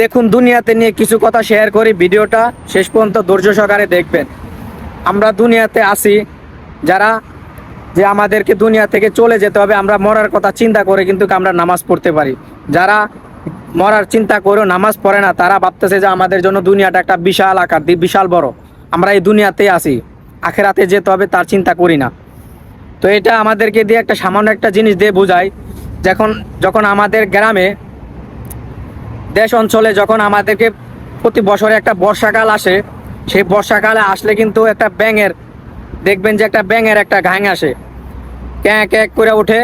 দেখুন দুনিয়াতে নিয়ে কিছু কথা শেয়ার করি, ভিডিওটা শেষ পর্যন্ত ধৈর্য সহকারে দেখবেন। আমরা দুনিয়াতে আসি যারা যে আমাদেরকে দুনিয়া থেকে চলে যেতে হবে, আমরা মরার কথা চিন্তা করে কিন্তু আমরা নামাজ পড়তে পারি। যারা মরার চিন্তা করেও নামাজ পড়ে না, তারা ভাবতেছে যে আমাদের জন্য দুনিয়াটা একটা বিশাল আকার বিশাল বড়। আমরা এই দুনিয়াতেই আসি আখেরাতে যেতে হবে তার চিন্তা করি না। তো এটা আমাদেরকে দিয়ে একটা সামান্য একটা জিনিস দিয়ে বোঝায়, যখন যখন আমাদের গ্রামে দেশ অঞ্চলে যখন আমাদেরকে প্রতি বছরে একটা বর্ষাকাল আসে, সেই বর্ষাকালে আসলে কিন্তু একটা ব্যাঙের, দেখবেন যে একটা ব্যাঙের একটা ঘাং আসে। ক্যাঁ ক্যাঁ করে ওঠে।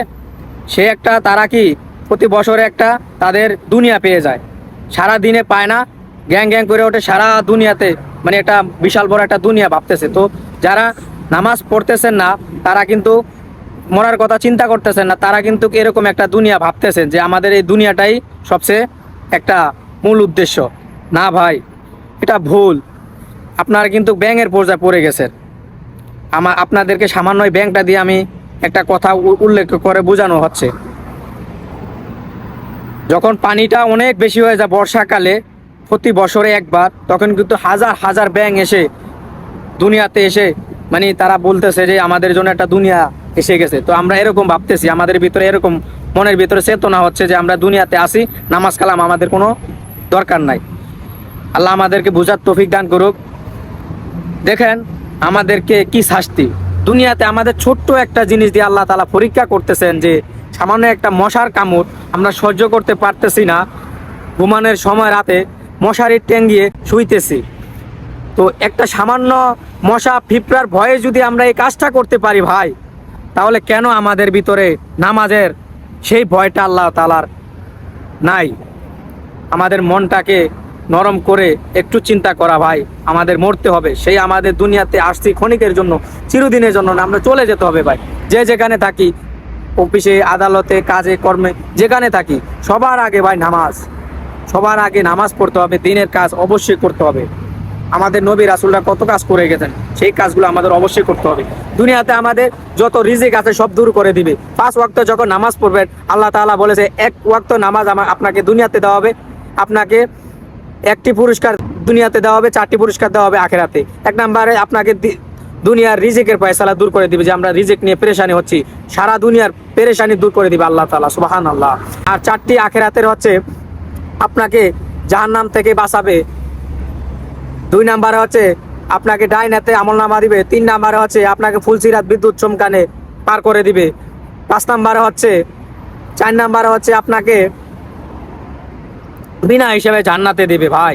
সে একটা, তারা কি প্রতি বছরে একটা তাদের দুনিয়া পেয়ে যায়। সারা দিনে পায় না। গ্যাং গ্যাং করে ওঠে সারা দুনিয়াতে। মানে একটা বিশাল বড় একটা দুনিয়া ভাবতেছে। তো যারা নামাজ পড়তেছেন না, তারা কিন্তু মরার কথা চিন্তা করতেছেন না। তারা কিন্তু এরকম একটা দুনিয়া ভাবতেছেন যে আমাদের এই দুনিয়াটাই সবচেয়ে একটা মূল উদ্দেশ্য। না ভাই, এটা ভুল। আপনারা কিন্তু ব্যাঙের পর্যায়ে পড়ে গেছেন আমার আপনাদেরকে সামান্য ব্যাংকটা দিয়ে আমি একটা কথা উল্লেখ করে বোঝানো হচ্ছে। যখন পানিটা অনেক বেশি হয়ে যায় বর্ষাকালে, প্রতি বছরে একবার, তখন কিন্তু হাজার হাজার ব্যাঙ এসে দুনিয়াতে এসে মানে তারা বলতেছে যে আমাদের জন্য একটা দুনিয়া এসে গেছে। তো আমরা এরকম ভাবতেছি, আমাদের ভিতরে এরকম মনের ভিতরে চেতনা হচ্ছে যে আমরা দুনিয়াতে আসি, নামাজ কালাম আমাদের কোনো দরকার নাই। আল্লাহ আমাদেরকে বোঝার তৌফিক দান করুক। দেখেন আমাদেরকে কি শাস্তি। দুনিয়াতে আমাদের ছোট্ট একটা জিনিস দিয়ে আল্লাহ তালা পরীক্ষা করতেছেন যে সামান্য একটা মশার কামড় আমরা সহ্য করতে পারতেছি না। ঘুমানোর সময় রাতে মশারির টেঙ্গিয়ে শুইতেছি। তো একটা সামান্য মশা ফিপড়ার ভয়ে যদি আমরা এই কাজটা করতে পারি ভাই, তাহলে কেন আমাদের ভিতরে নামাজের সেই ভয়টা আল্লাহ তালার নাই। আমাদের মনটাকে নরম করে একটু চিন্তা করা, ভাই, আমাদের মরতে হবে। সেই আমাদের দুনিয়াতে আসছি ক্ষণিকের জন্য, চিরদিনের জন্য আমরা চলে যেতে হবে, ভাই। যে যেখানে থাকি, অফিসে, আদালতে, কাজে, কর্মে, যেখানে থাকি, সবার আগে, ভাই, নামাজ। সবার আগে নামাজ পড়তে হবে, দিনের কাজ অবশ্যই করতে হবে। আমাদের নবী রাসুলরা কত কাজ করে গেছেন, সেই কাজগুলো আমাদের অবশ্যই করতে হবে। দুনিয়াতে আমাদের যত রিজিক আছে সব দূর করে দিবে। পাঁচ ওয়াক্ত যখন নামাজ পড়বেন, আল্লাহ তাআলা বলেছে, এক ওয়াক্ত নামাজ আমা- আপনাকে দুনিয়াতে দেওয়া হবে। আপনাকে একটি পুরস্কার দুনিয়াতে দেওয়া হবে, চারটি পুরস্কার দেওয়া হবে আখেরাতে। এক নম্বরে আপনাকে দুনিয়ার রিজিকের পয়সালা দূর করে দিবে যে আমরা রিজিক নিয়ে পেরেশানি হচ্ছি। সারা দুনিয়ার পেরেশানি দূর করে দিবে আল্লাহ তালা সুবাহান আল্লাহ আর চারটি আখেরাতের হচ্ছে, আপনাকে জাহান্নাম থেকে বাঁচাবে। দুই নাম্বারে হচ্ছে আপনাকে ডাইনাতে আমল নামা দিবে, তিন নাম্বারে হচ্ছে আপনাকে ফুলসিরাত বিদ্যুৎ চমকানে পার করে দিবে। পাঁচ নাম্বার হচ্ছে, চার নাম্বার হচ্ছে আপনাকে বিনা হিসেবে জান্নাতে দিবে ভাই।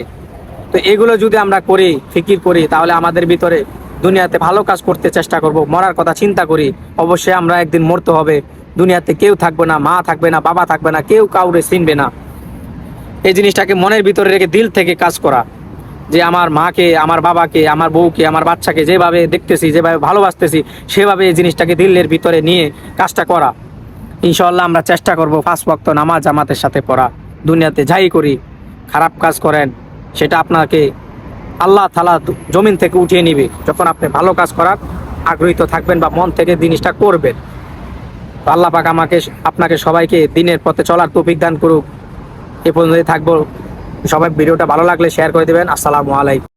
তো এগুলো যদি আমরা করি, ফিকির করি, তাহলে আমাদের ভিতরে দুনিয়াতে ভালো কাজ করতে চেষ্টা করব, মরার কথা চিন্তা করি, অবশ্যই আমরা একদিন মরতে হবে। দুনিয়াতে কেউ থাকবে না, মা থাকবে না, বাবা থাকবে না, কেউ কাউরে চিনবে না। এই জিনিসটাকে মনের ভিতরে রেখে দিল থেকে কাজ করা। যে আমার মাকে, আমার বাবাকে, আমার বউকে, আমার বাচ্চাকে যেভাবে দেখতেছি, যেভাবে ভালোবাসতেছি, সেভাবে এই জিনিসটাকে দিলের ভিতরে নিয়ে কাজটা করা। ইনশাল্লাহ আমরা চেষ্টা করব পাঁচ ওয়াক্ত নামাজ জামাতের সাথে পড়া। দুনিয়াতে যাই করি, খারাপ কাজ করেন, সেটা আপনাকে আল্লাহ তালা জমিন থেকে উঠিয়ে নিবে। যখন আপনি ভালো কাজ করার আগ্রহীত থাকবেন বা মন থেকে জিনিসটা করবেন। আল্লাহ পাক আমাকে, আপনাকে সবাইকে দিনের পথে চলার তৌফিক দান করুক। এ পর্যন্তই থাকব। সবাই ভিডিওটা ভালো লাগলে শেয়ার করে দেবেন। আসসালামু আলাইকুম।